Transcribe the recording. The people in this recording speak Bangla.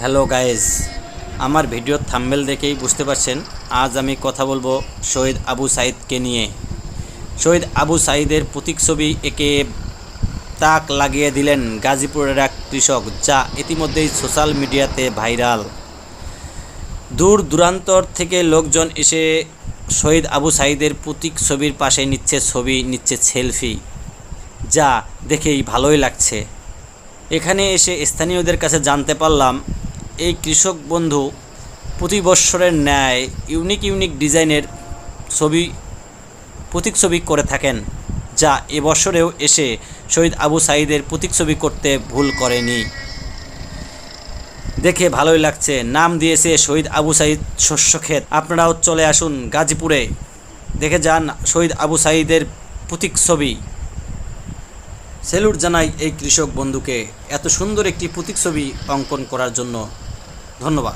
হ্যালো গায়েজ আমার ভিডিওর থাম্বেল দেখেই বুঝতে পারছেন, আজ আমি কথা বলব শহীদ আবু সাইদকে নিয়ে। শহীদ আবু সাইদের প্রতীক ছবি একে তাক লাগিয়ে দিলেন গাজীপুরের এক কৃষক, যা ইতিমধ্যেই সোশ্যাল মিডিয়াতে ভাইরাল। দূর দূরান্তর থেকে লোকজন এসে শহীদ আবু সাইদের প্রতীক ছবির পাশে নিচ্ছে ছবি, নিচ্ছে সেলফি, যা দেখেই ভালোই লাগছে। এখানে এসে স্থানীয়দের কাছে জানতে পারলাম এই কৃষক বন্ধু প্রতি বৎসরের ন্যায় ইউনিক ইউনিক ডিজাইনের ছবি, প্রতীক ছবি করে থাকেন, যা এবছরেও এসে শহীদ আবু সাইদের প্রতীক ছবি করতে ভুল করেনি। দেখে ভালোই লাগছে। নাম দিয়েছে শহীদ আবু সাইদ শস্যক্ষেত আপনারাও চলে আসুন গাজীপুরে। দেখে যান শহীদ আবু সাইদের প্রতীক ছবি। সেলুট জানাই এই কৃষক বন্ধুকে। এত সুন্দর একটি প্রতীক ছবি অঙ্কন করার জন্য। ধন্যবাদ